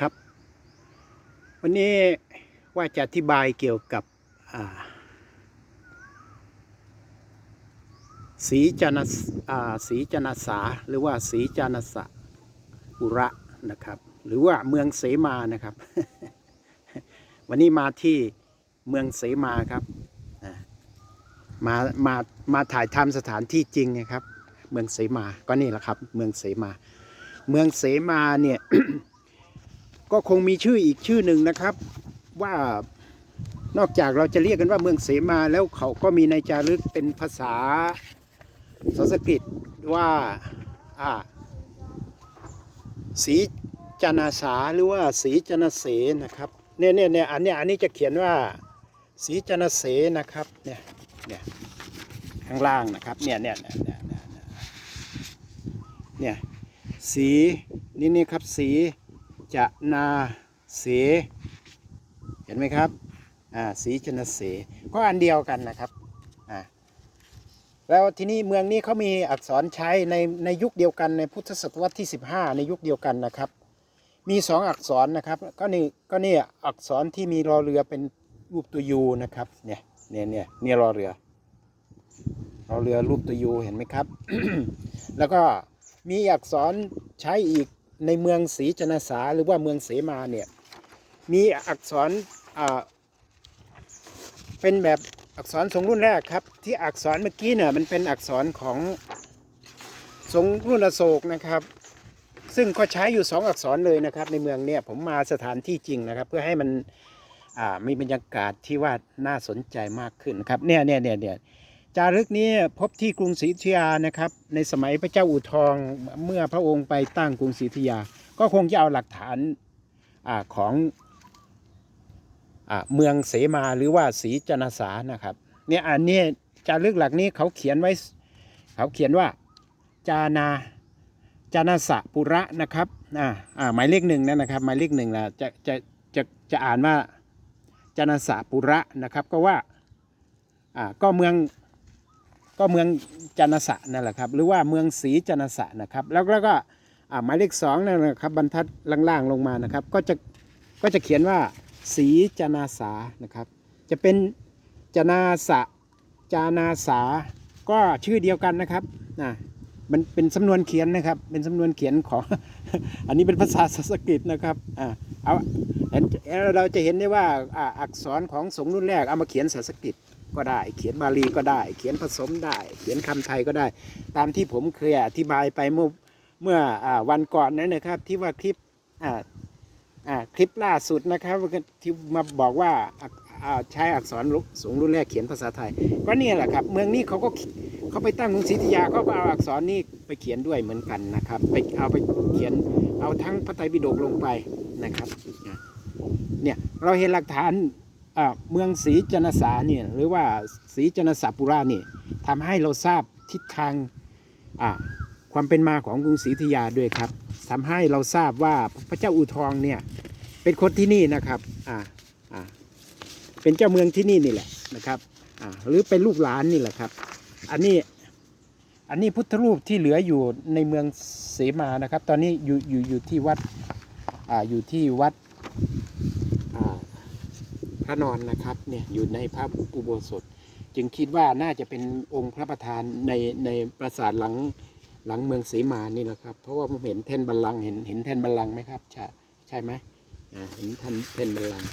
ครับ วันนี้ว่าจะอธิบายเกี่ยวกับสีจานสอ่าสีจนาสาหรือว่าสีจานสะอุระนะครับ หรือว่าเมืองเสมานะครับ วันนี้มาที่เมืองเสมาครับมามามาถ่ายทำสถานที่จริงนะครับ เมืองเสมาก็นี่แหละครับ เมืองเสมา เมืองเสมาเนี่ย ก็คงมีชื่ออีกชื่อหนึ่งนะครับ ว่านอกจากเราจะเรียกกันว่าเมืองเสมาแล้วเขาก็มีในจารึกเป็นภาษาสันสกฤตว่าอ่าสีจนาสาหรือว่าสีจนาเสนะครับเนี่ยเนี่ยเนี่ยอันเนี้ยอันนี้จะเขียนว่าสีจนาเสนะครับเนี่ยเนี่ยข้างล่างนะครับเนี่ยเนี่ยเนี่ยเนี่ยเนี่ยเนี่ยสีนี่นี่ครับสี จะนาเส เห็นไหมครับ อ่า สีชนเส ก็อันเดียวกันนะครับ อ่า แล้วที่นี่เมืองนี้เขามีอักษรใช้ในในยุคเดียวกันในพุทธศตวรรษที่ 15 ในยุคเดียวกันนะครับ มีสองอักษรนะครับ ก็นี่ก็นี่อักษรที่มีรอเรือเป็นรูปตัวยูนะครับ เนี่ย เนี่ยเนี่ยเนี่ยรอเรือรอเรือรูปตัวยูเห็นไหมครับ แล้วก็มีอักษรใช้อีก ในเมืองศรีจนาสาหรือว่าเมืองเสมาเนี่ยมีอักษรเป็นแบบอักษรทรงรุ่นแรกครับ ที่อักษรเมื่อกี้เนี่ยมันเป็นอักษรของทรงรุ่นอโศกนะครับ ซึ่งก็ใช้อยู่สองอักษรเลยนะครับ ในเมืองเนี่ยผมมาสถานที่จริงนะครับ เพื่อให้มันมีบรรยากาศที่ว่าน่าสนใจมากขึ้นครับเนี่ยเนี่ยเนี่ยเนี่ย จารึกนี้พบที่กรุงศรีอยุธยานะครับ ในสมัยพระเจ้าอู่ทองเมื่อพระองค์ไปตั้งกรุงศรีอยุธยา ก็คงจะเอาหลักฐานอของอเมืองเสมาหรือว่าศรีจนาสานะครับเนี่ยอันนี้จารึกหลักนี้เขาเขียนไว้เขาเขียนว่าจานาจานาสะปุระนะครับอ่าอ่าหมายเลขหนึ่งนั่นนะครับหมายเลขหนึ่งนะจะจะจะจะอ่านว่าจานาสะปุระนะครับก็ว่าอ่าก็เมือง ก็เมืองจานาสะนั่นแหละครับ หรือว่าเมืองศรีจานาสะนะครับ แล้วแล้วก็อ่าหมายเลขสองนั่นนะครับบรรทัดล่างๆลงมานะครับ ก็จะก็จะเขียนว่าสีจนาสานะครับ จะเป็นจนาสะจานาสา ก็ชื่อเดียวกันนะครับนะมันเป็นสำนวนเขียนนะครับ เป็นสำนวนเขียนของ อันนี้เป็นภาษาสันสกฤตนะครับอ่าเอาเห็นเราจะเห็นได้ว่าอ่าอักษรของสงรุ่นแรกเอามาเขียนสันสกฤต ก็ได้ เขียนบาลีก็ได้ เขียนผสมได้ เขียนคำไทยก็ได้ ตามที่ผมเคยอธิบายไปเมื่อเมื่ออวันก่อนนั้นนะครับ ที่ว่าคลิปคลิปล่าสุดนะครับที่มาบอกว่าใช้อักษรสูงรุ่นแรกเขียนภาษาไทย ก็เนี่ยแหละครับ เมืองนี้เขาก็เขาไปตั้งกรุงศรีอยุธยาเขาก็เอาอักษรนี้ไปเขียนด้วยเหมือนกันนะครับ ไปเอาไปเขียนเอาทั้งพระไตรปิฎกลงไปนะครับ เนี่ยเราเห็นหลักฐาน เมืองศรีจนสาเนี่ยหรือว่าศรีจนสาปุราเนี่ยทำให้เราทราบทิศทางความเป็นมาของกรุงศรีธยาด้วยครับทำให้เราทราบว่าพระเจ้าอู่ทองเนี่ยเป็นคนที่นี่นะครับอ่าอ่าเป็นเจ้าเมืองที่นี่นี่แหละนะครับอ่าหรือเป็นลูกหลานนี่แหละครับ อันนี้อันนี้พุทธรูปที่เหลืออยู่ในเมืองเสมานะครับ ตอนนี้อยู่อยู่อยู่ที่วัดอ่าอยู่ที่วัด ระนอนนะครับเนี่ยอยู่ในพระอุโบสถ จึงคิดว่าน่าจะเป็นองค์พระประธานในในปราสาทหลังหลังเมืองศรีมานี่แหละครับ เพราะว่าผมเห็นแท่นบัลลังก์เห็นเห็นแท่นบัลลังก์ไหมครับ ใช่ใช่ไหมเห็นแท่นแท่นบัลลังก์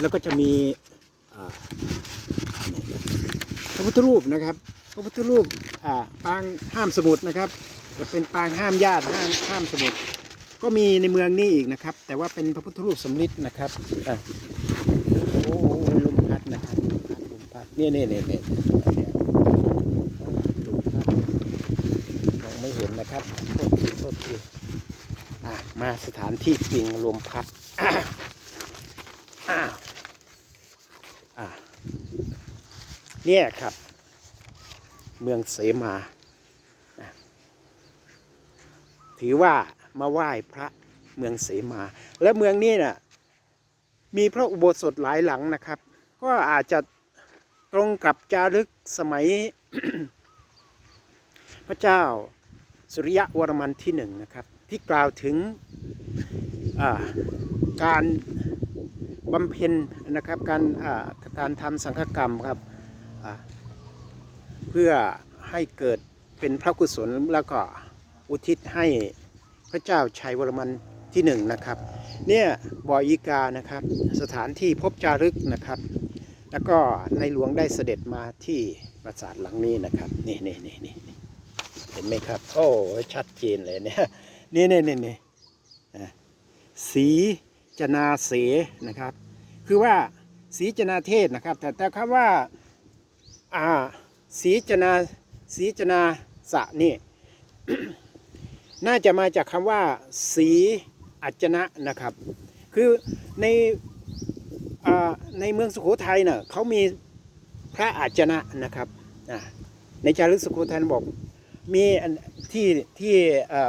แล้วก็จะมีพระพุทธรูปนะครับพระพุทธรูปปางห้ามสมุทรนะครับจะเป็นปางห้ามญาติห้ามห้ามสมุทรก็มีในเมืองนี้อีกนะครับ แต่ว่าเป็นพระพุทธรูปสำริดนะครับอะโอ้โหลมพัดนะครับลม พัดลมพัดเนี่ยเนี่ยเนี่ยเนี่ยเนี่ยลมพัดมองไม่เห็นนะครับโทษทีโทษทีอะมาสถานที่จริงลมพัดอะอะอะเนี่ยครับ เมืองเสมา ถือว่ามาไหว้พระเมืองเสมา และเมืองนี้น่ะมีพระอุโบสถหลายหลังนะครับ ก็อาจจะ รงกับจารึกสมัย พระเจ้าสุริยะวรมันที่หนึ่งนะครับ ที่กล่าวถึงการบำเพ็ญนะครับการการทำสังฆกรรมครับเพื่อให้เกิดเป็นพระกุศลแล้วก็อุทิศให้พระเจ้าชัยวรมันที่หนึ่งนะครับ เนี่ยบ่ออีกานะครับ สถานที่พบจารึกนะครับ แล้วก็ในหลวงได้เสด็จมาที่ปราสาทหลังนี้นะครับ นี่นี่นี่นี่เห็นไหมครับ โอ้ชัดเจนเลยเนี่ยนี่นี่นี่นี่สีจนาเสนะครับ คือว่าสีจนาเทศนะครับ แต่แต่คำว่าอ่าสีจนาสีจนาสะนี่น่าจะมาจากคำว่า สีอัจนะนะครับ คือใน ในเมืองสุโขทัยเน่ะเขามีพระอัจนะนะครับในจารึกสุโขทัยบอกมีที่ที่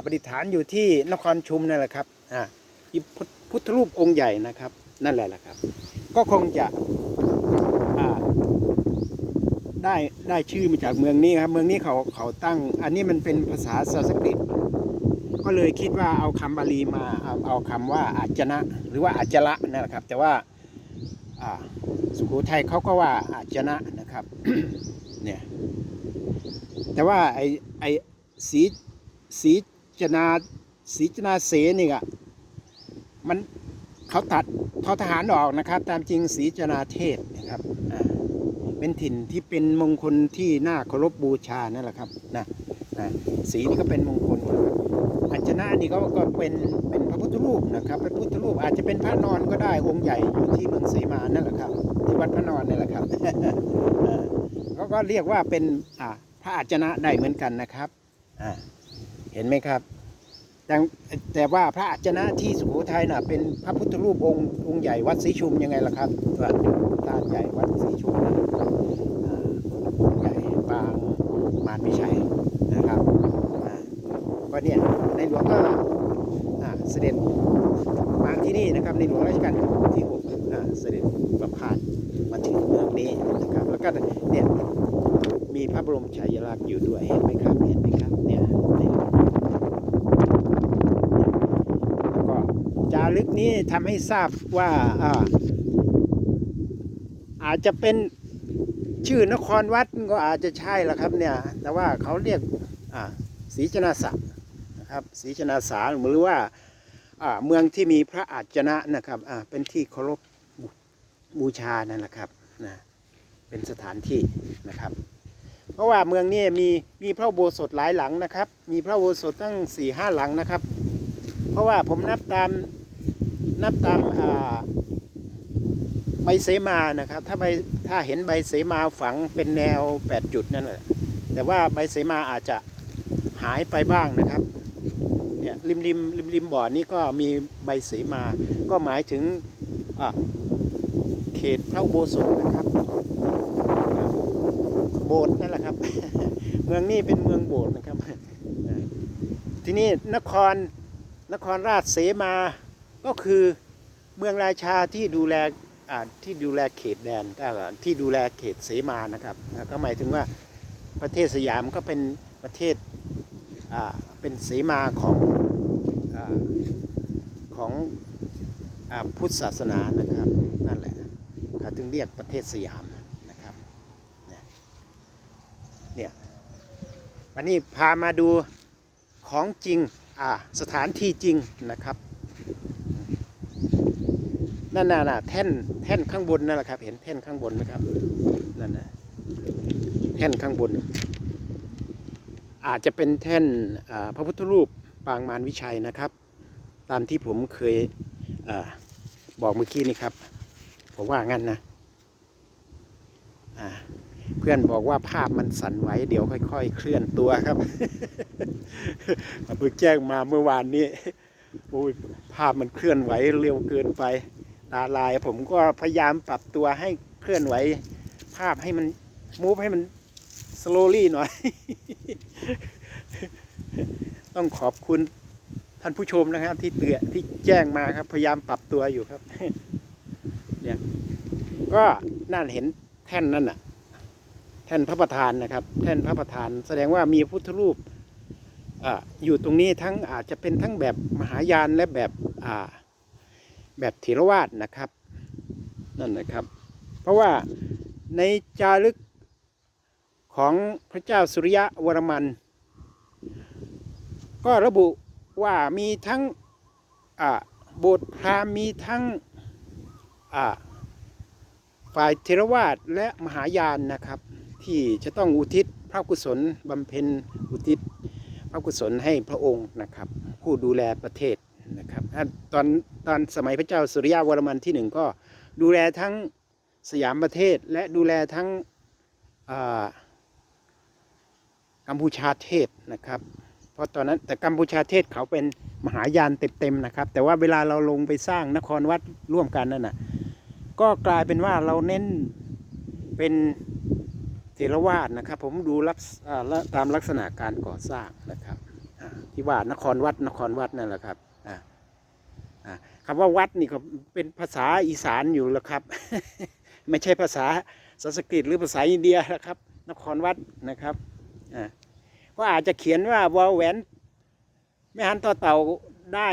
ประดิษฐานอยู่ที่นครชุมนั่นแหละครับพุทธรูปองค์ใหญ่นะครับ นั่นแหละแหละครับ ก็คงจะได้ได้ชื่อมาจากเมืองนี้ครับ เมืองนี้เขาเขาตั้ง อันนี้มันเป็นภาษาสันสกฤตก็เลยคิดว่าเอาคำบาลีมาเอาเอาคำว่าอาจนะ หรือว่าอาจละนั่นแหละครับ แต่ว่า สุโขทัยเขาก็ว่าอาจนะนะครับเนี่ยแต่ว่าไอไอสีสีจนาสีจนาเสนี่อะมันเขาตัดทอทหารออกนะครับ ตามจริงสีจนาเทศนะครับเป็นถิ่นที่เป็นมงคลที่น่าเคารพบูชานั่นแหละครับนะนะสีนี่ก็เป็นมงคลนะครับ อัญชนะนี่ก็ก็เป็นเป็นพระพุทธรูปนะครับเป็นพุทธรูปอาจจะเป็นพระนอนก็ได้องค์ใหญ่อยู่ที่เมืองเสมานั่นแหละครับที่วัดพระนอนนี่แหละครับเขาก็เรียกว่าเป็นอ่าพระอัญชนะได้เหมือนกันนะครับอ่าเห็นไหมครับแต่แต่ว่าพระอัญชนะที่สุโขทัยน่ะเป็นพระพุทธรูปองค์องค์ใหญ่วัดศรีชุมยังไงล่ะครับวัดตาใหญ่วัดศรีชุมนั่นอ่าองค์ใหญ่บางมารวิชัยนะครับอ่ ก็เนี่ยในหลวงก็เสด็จมาที่นี่นะครับในหลวงรัชกาลที่หกเสด็จประพาสมาถึงเมืองนี้นะครับ แล้วก็เนี่ยมีพระบรมฉายาลักษณ์อยู่ด้วยเห็นไหมครับเห็นไหมครับเนี่ยแล้วก็จารึกนี้ทำให้ทราบว่าอาอาจจะเป็นชื่อนครวัดก็อาจจะใช่ละครับเนี่ย แต่ว่าเขาเรียกศรีจนาสะ นะครับศรีจนาสาหรือว่าเมืองที่มีพระอาจนะนะครับเป็นที่เคารพบูชานั่นแหละครับนะเป็นสถานที่นะครับ เพราะว่าเมืองนี้มีมีพระโบสถหลายหลังนะครับ มีพระโบสถตั้งสี่ห้าหลังนะครับ เพราะว่าผมนับตามนับตามใบเสมานะครับ ถ้าใบถ้าเห็นใบเสมาฝังเป็นแนวแปดจุดนั่นแหละแต่ว่าใบเสมาอาจจะหายไปบ้างนะครับ เนี่ยริมริมริมริมบ่อนี้ก็มีใบเสมา ก็หมายถึงเขตพระโบสถนะครับโบสถ์นั่นแหละครับ เมืองนี้เป็นเมืองโบสถ์นะครับ ที่นี่นครนครราชเสมาก็คือเมืองราชาที่ดูแลที่ดูแลเขตแดนก็ที่ดูแลเขตเสมานะครับ ก็หมายถึงว่าประเทศสยามก็เป็นประเทศ เป็นเสมาของอของอพุทธศาสนานะครับ นั่นแหละเขาถึงเรียกประเทศสยามนะครับเนี่ยวันนี้พามาดูของจริงสถานที่จริงนะครับนั่นน่ะน่ะแท่นแท่นข้างบนนั่นแหละครับ เห็นแท่นข้างบนไหมครับนั่นนะแท่นข้างบน อาจจะเป็นแท่นพระพุทธรูปปางมารวิชัยนะครับ ตามที่ผมเคยอบอกเมื่อกี้นี่ครับ ผมว่างั้นนะเพื่อนบอกว่าภาพมันสั่นไหวเดี๋ยวค่อย ๆ เคลื่อนตัวครับเพิ่งแจ้งมาเมื่อวานนี้โอ้ยภาพมันเคลื่อนไหวเร็วเกินไปตาลาย ผมก็พยายามปรับตัวให้เคลื่อนไหว ภาพให้มันมูฟให้มัน โลลี่หน่อย ต้องขอบคุณท่านผู้ชมนะครับ ที่เตือนที่แจ้งมาครับ พยายามปรับตัวอยู่ครับ เนี่ยก็นั่นเห็นแท่นนั่นน่ะ แท่นพระประธานนะครับ แท่นพระประธาน แสดงว่ามีพุทธรูปออยู่ตรงนี้ทั้งอาจจะเป็นทั้งแบบมหายานและแบบอ่าแบบเถรวาทนะครับ นั่นนะครับ เพราะว่าในจารึก ของพระเจ้าสุริยะวรมัน ก็ระบุว่ามีทั้งโบสถ์พราหมณ์มีทั้งฝ่ายเทรวาสและมหายานนะครับ ที่จะต้องอุทิศพระกุศลบำเพ็ญอุทิศพระกุศลให้พระองค์นะครับ ผู้ดูแลประเทศนะครับตอนตอนสมัยพระเจ้าสุริยะวรมันที่หนึ่งก็ดูแลทั้งสยามประเทศและดูแลทั้งอ่า กัมพูชาเทศนะครับ เพราะตอนนั้นแต่กัมพูชาเทศเขาเป็นมหายานเต็มๆนะครับ แต่ว่าเวลาเราลงไปสร้างนครวัดร่วมกันนั่นน่ะก็กลายเป็นว่าเราเน้นเป็นเทรวาสนะครับ ผมดูลักษอ่าละตามลักษณะการก่อสร้างนะครับที่ว่านครวัดนครวัดนั่นแหละครับคำว่าวัดนี่ก็เป็นภาษาอีสานอยู่แล้วครับ ไม่ใช่ภาษาสันสกฤตหรือภาษาอินเดียนะครับ นครวัดนะครับอ่า ก็อาจจะเขียนว่าวอลแหวนไม่หันต่อเต่าได้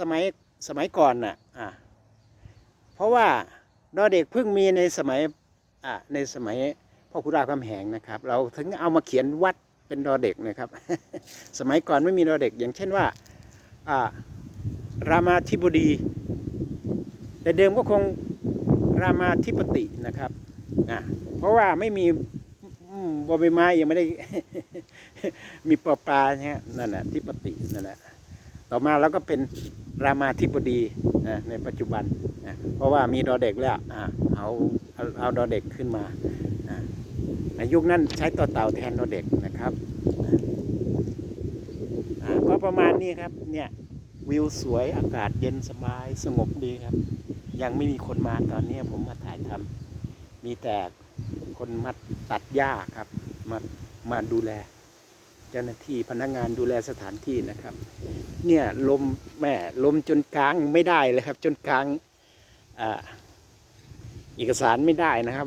สมัยสมัยก่อนน่ะอ่าเพราะว่าดอเด็กเพิ่งมีในสมัยอ่าในสมัยพ่อขุนรามคำแหงนะครับ เราถึงเอามาเขียนวัดเป็นดอเด็กนะครับ สมัยก่อนไม่มีดอเด็ก อย่างเช่นว่าอ่ารามาธิบดี แต่เดิมก็คงรามาธิปตินะครับอ่าเพราะว่าไม่มีบอใบไม้ยังไม่ได้ มีปอปลาเนี่ยนั่นแหละทิปตินั่นแหละต่อมาแล้วก็เป็นรามาธิบดีนะในปัจจุบันนะเพราะว่ามีดอเด็กแล้วอะเอาเอาเอาดอเด็กขึ้นมานะในยุคนั้นใช้ต่อเต่าแทนดอเด็กนะครับอะก็ประมาณนี้ครับเนี่ยวิวสวยอากาศเย็นสบายสงบดีครับ ยังไม่มีคนมาตอนนี้ผมมาถ่ายทำมีแต่คนมาตัดหญ้าครับ มามาดูแล เจ้าหน้าที่พนักงานดูแลสถานที่นะครับ เนี่ยลมแม่ลมจนกลางไม่ได้เลยครับ จนกลางอ่าเอกสารไม่ได้นะครับ